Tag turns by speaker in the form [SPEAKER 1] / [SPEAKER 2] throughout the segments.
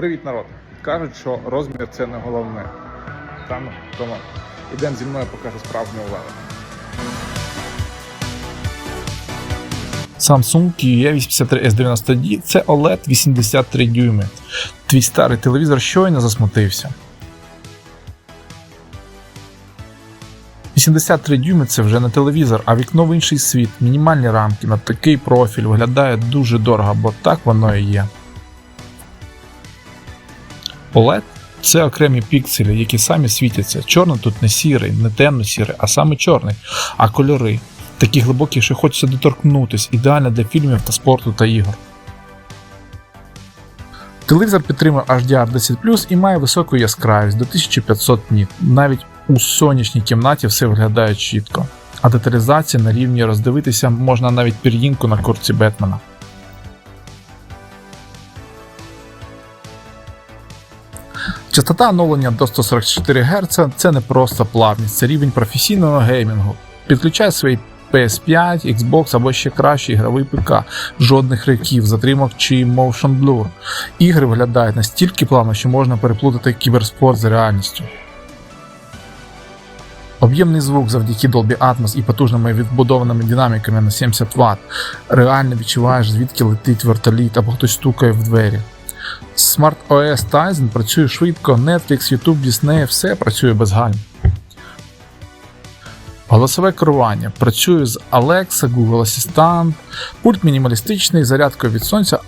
[SPEAKER 1] Привіт, народ! Кажуть, що розмір це не головне. Там тому ідемо зі мною покажу справжню увагу.
[SPEAKER 2] Samsung QE83S90D це OLED 83 дюйми. Твій старий телевізор щойно засмутився. 83 дюйми це вже не телевізор, а вікно в інший світ, мінімальні рамки на такий профіль виглядає дуже дорого, бо так воно і є. OLED це окремі пікселі, які самі світяться. Чорний тут не сірий, не темно-сірий, а саме чорний, а кольори. Такі глибокі, що хочеться доторкнутись, ідеально для фільмів та спорту та ігор. Телевізор підтримує HDR 10 і має високу яскравість до 1500 ніт. Навіть у сонячній кімнаті все виглядає чітко. А деталізація на рівні роздивитися можна навіть пір'їнку на курці Бетмена. Частота оновлення до 144 Гц це не просто плавність, це рівень професійного геймінгу. Підключай свій PS5, Xbox або ще кращий ігровий ПК, жодних риків, затримок чи motion blur. Ігри виглядають настільки плавно, що можна переплутати кіберспорт з реальністю. Об'ємний звук завдяки Dolby Atmos і потужними відбудованими динаміками на 70 Вт. Реально відчуваєш, звідки летить вертоліт або хтось стукає в двері. Smart OS Tizen працює швидко, Netflix, YouTube, Disney, все працює без гальм. Голосове керування. Працює з Alexa, Google Assistant, пульт мінімалістичний, зарядкою від сонця,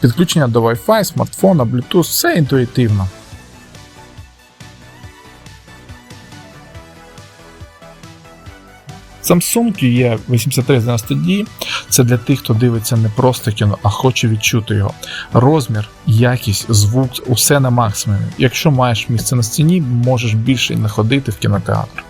[SPEAKER 2] підключення до Wi-Fi, смартфона, Bluetooth, все інтуїтивно. Samsung QE8390D це для тих, хто дивиться не просто кіно, а хоче відчути його. Розмір, якість, звук, усе на максимумі. Якщо маєш місце на стіні, можеш більше не ходити в кінотеатр.